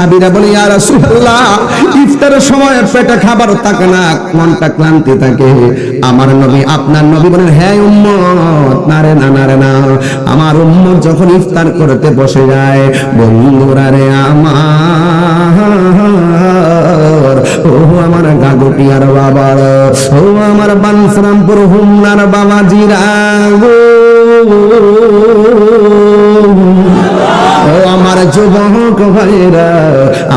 সাহাবীরা বলে, ইয়া রাসূলুল্লাহ, ইফতারের সময় পেটে খাবার থাকে না, মনটা ক্লান্তি থাকে। আমার নবী, আপনার নবী বলেন হ্যাঁ উম্মত নারে না নারে না। আমার উম্মত যখন ইফতার করতে বসে যায়, বন্ধুরা রে আমার, ও আমার গাগুটিয়ার বাবার ও আমার বানসরামপুর হুমনার বাবা জিরা গো। ও আমার যুবক ভাইরা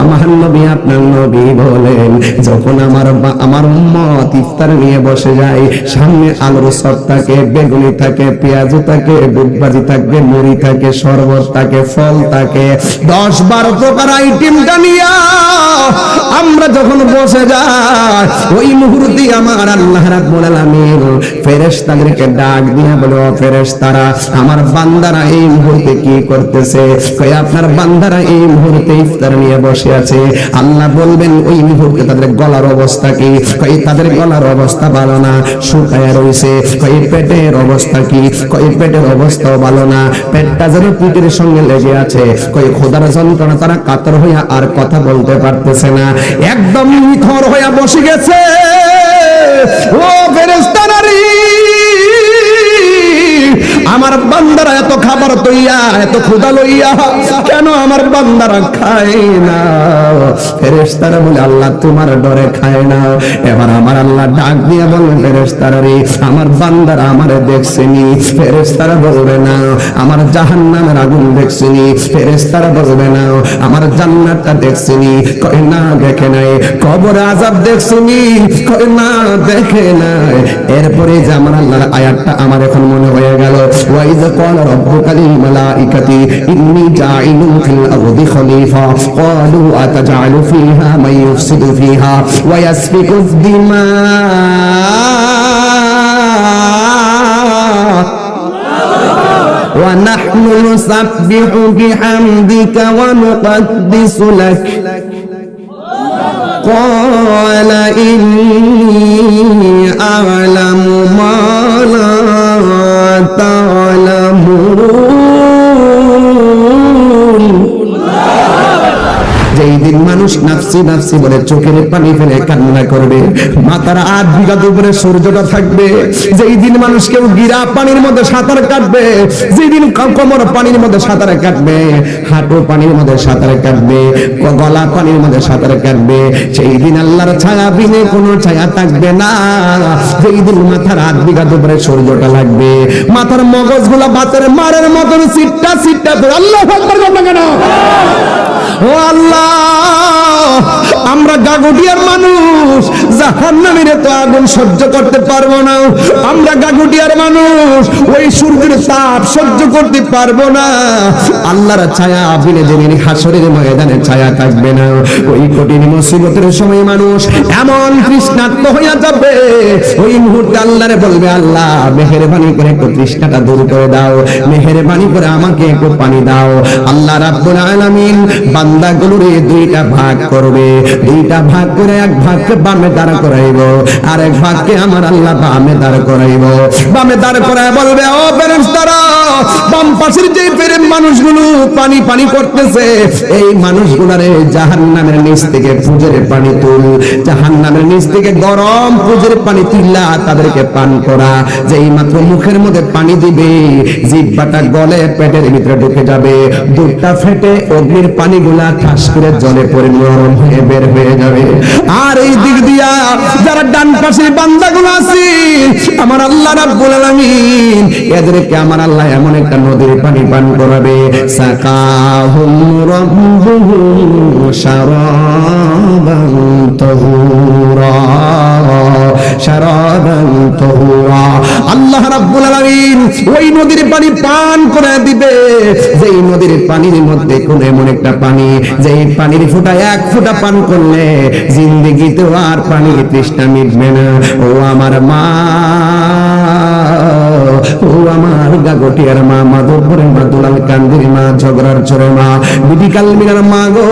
আমার নবী, আপনার নবী বলেন, যখন আমার আমার উম্মত ইফতার নিয়ে বসে যায়, সামনে আলুর সব থাকে, বেগুনি থাকে, পেঁয়াজ থাকে, বুটবাজি থাকবে মুড়ি থাকে, শরবত থাকে, ফল থাকে, দশ বারো প্রকার আইটেমটা নিয়ে আমরা যখন বসে যাই, ওই মুহূর্তে আমার আল্লাহ রাব্বুল আলামিন ফেরেশতাদেরকে ডাক দিয়ে বলে, ও ফেরেশতারা, আমার বান্দারা এই মুহূর্তে কি করতেছে? কই আপনার বান্দারা এই মুহূর্তে ইফতার নিয়ে বসে আছে। আল্লাহ বলবেন, ওই মুহূর্তে তাদের গলার অবস্থা কি? কই তাদের গলার অবস্থা ভালো না, শুকায় রইছে। কই পেটের অবস্থা কি? কই পেটের অবস্থাও ভালো না, পেটটা যেন পিঠের সঙ্গে লেগে আছে। কই খোদার যন্ত্রণা, তারা কাতর হইয়া আর কথা বলতে পারতেছে না। একদম নিথর হয়ে বসে গেছে। ও ফেরেস্তানারি এত ক্ষুদা লইয়া কেন আমার বান্দারা খায় না? ফেরেস্তারা বলে, আল্লাহ তোমার ডরে খায় না। এবার আমার আল্লাহ ডাক দিয়ে বলবে ফেরেস্তারা রে, আমার বান্দারা আমারে দেখছেনি ফেরেস্তারা বলবে, না, আমার জাহান নামের আগুন দেখছেনি ফেরেস্তারা বলবে, না, আমার জান্নাতটা দেখছেনি কয়, না, দেখে নাই। কবর আজাব দেখছেনি কয়, না, দেখে নাই। এরপরে যে আমার আল্লাহর আয়াতটা আমার এখন মনে হয়ে গেল ওয়াইজ কল রব্বুকালিল মালা للملائكة إني جاعل في الأرض خليفة. قالوا أتجعل فيها من يفسد فيها ويسفك الدماء. ونحن نسبح بحمدك ونقدس لك. قال إني নাফসি বলে চোখের পানি ফেলে কান্না করবে। মাথার আট বিঘা উপরে সূর্যটা থাকবে। যেই দিন মানুষ কেউ গিরা পানির মধ্যে সাঁতার কাটবে পানির মধ্যে সাঁতার কাটবে, হাঁটু পানির মধ্যে সাঁতার কাটবে গলা পানির মধ্যে সাঁতার কাটবে, সেই দিন আল্লাহর ছায়া বিনে কোনো ছায়া থাকবে না। যেই দিন মাথার আট বিঘা উপরে সূর্যটা লাগবে, মাথার মগজগুলা বাতের মারের মতন সিটটা সিটটা আল্লাহ ও আল্লাহ! আমরা গাগুটিয়ার মানুষ জাহান্নামের তো আগুন সহ্য করতে পারব না। আমরা গাগুটিয়ার মানুষ, ওই সূর্যের তাপ সহ্য করতে পারব না। আল্লাহর ছায়া আবিনে যেদিন হাসরের ছায়া থাকবে না। ওই কঠিন মুসিবতের সময় মানুষ এমন হইয়া যাবে। ওই মুহূর্তে আল্লাহরে বলবে, আল্লাহ, মেহেরবানি করে একটু তৃষ্ণাটা দূর করে দাও। মেহেরবানি করে আমাকে একটু পানি দাও। আল্লাহ রাব্বুল আলামিন বান্দাগুলোরে দুইটা ভাগ করবে। দুইটা ভাগ করে এক ভাগকে বামে দাঁড় করাইব। ভাগকে আমার আল্লাহ বামে দাঁড় করাইব। বামে দাঁড় করায় বলবে, ও বাম পাশের যে মানুষগুলো পানি পানি করতেছে, এই মানুষগুলারে নিচ থেকে পানি তুল। নিচ থেকে গরম পানি তাদেরকে পান করা। যেই মাত্র মুখের মধ্যে পানি দিবে, জিব্বাটা গলে পেটের ভিতরে ঢুকে যাবে। দুধটা ফেটে অগ্নির পানিগুলা ঠাস করে জলে পড়ে নরম হয়ে বের হয়ে যাবে। আর এই দিক দিয়া যারা ডান পাশের বান্দাগুলো আছে, আমার আল্লাহ রাব্বুল আলামিন এদেরকে আমার আল্লাহ এমন একটা নদীর পানি পান করাবে। সাকাহুম রাব্বুহুম শারাবান তাহুরা শারাবান তাহুরা। আল্লাহ রাব্বুল আলামিন ওই নদীর পানি পান করে দিবে। যেই নদীর পানির মধ্যে কোন এমন একটা পানি যে পানির ফোঁটা এক ফোঁটা পান করলে জিন্দেগিতেও আর পানির তৃষ্ণা মিটবে না। ও আমার মা। ও আমার গাগটিয়ার মা, মাধবপুরের মা, দুলাল কান্দির মা, ঝগড়ার চরে মা। বিটি কালমিনার মা গো,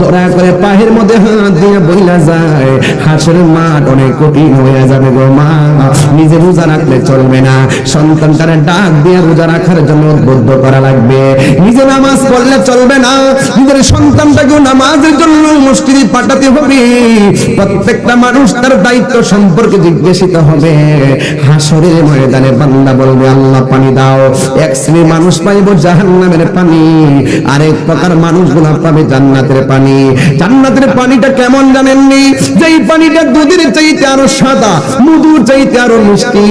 দয়া করে পাহের মধ্যে হাত দিয়ে বইলা যায়। হাসের মাঠ অনেক কঠিন হয়ে যাবে গো মা। নিজে রোজা রাখলে চলবে না। সন্তানটারে ডাক দিয়ে রোজা রাখার জন্য উদ্বুদ্ধ করা লাগবে। নিজে নামাজ পড়লে চলবে না। নিজের সন্তানটাকেও নামাজের জন্য মসজিদে পাঠাতে হবে। প্রত্যেকটা মানুষ তার দায়িত্ব সম্পর্কে জিজ্ঞাসিত হবে। হাসরের ময়দানে বান্দা বলবে, আল্লাহ, পানি দাও। এক শ্রেণির মানুষ পাইব জাহান্নামের পানি, আরেক প্রকার মানুষগুলো পাবে জান্নাতের পানি। জান্নাতের পানিটা কেমন জানেননি? যেই পানিটা দুধের চাইতে আরও সাদা, মধুর চাইতে আরও মিষ্টি,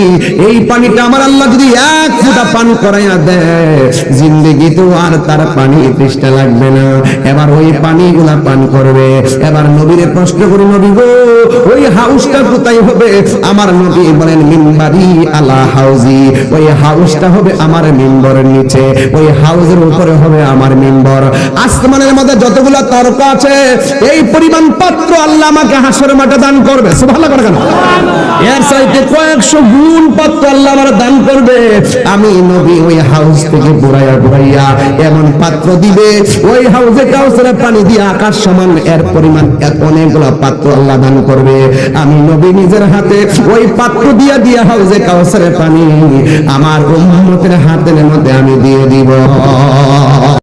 এই পানিটা আমার আল্লাহ যদি এক ফোঁটা পান করাইয়া দেয় জিন্দগি তো আর তার পানি তৃষ্ণা লাগবে না। এবার ওই পানিগুলা পান করবে। এবার নবীরে প্রশ্ন করি, নবী গো, ওই হাউসটা কোথায় হবে? আমার নবী বলেন, মিম্বারি আলা হাউজি। ওই হাউসটা হবে আমার মিম্বরের নিচে, ওই হাউসের উপরে হবে আমার মিম্বর। আসমানের মধ্যে যতগুলা তর্ক আছে, এই পরিমাণ পাত্র আল্লাহ আমাকে হাসর মাঠে দান করবে। সুবহানাল্লাহ করে কেন? এর কয়েকশো গুণ পাত্র আল্লাহ আমার দান করবে। আমি নবী ওই হাউস থেকে বুড়াইয়া বুড়াইয়া এমন পাত্র দিবে, ওই হাউসে কাউসের পানি দিয়ে আকাশ সমান, এর পরিমাণ অনেকগুলো পাত্র আল্লাহ দান করবে। আমি নবী নিজের হাতে ওই পাত্র দিয়া দিয়া হাউসে কাউসের পানি আমার উন্নতের হাতের মধ্যে আমি দিয়ে দিব।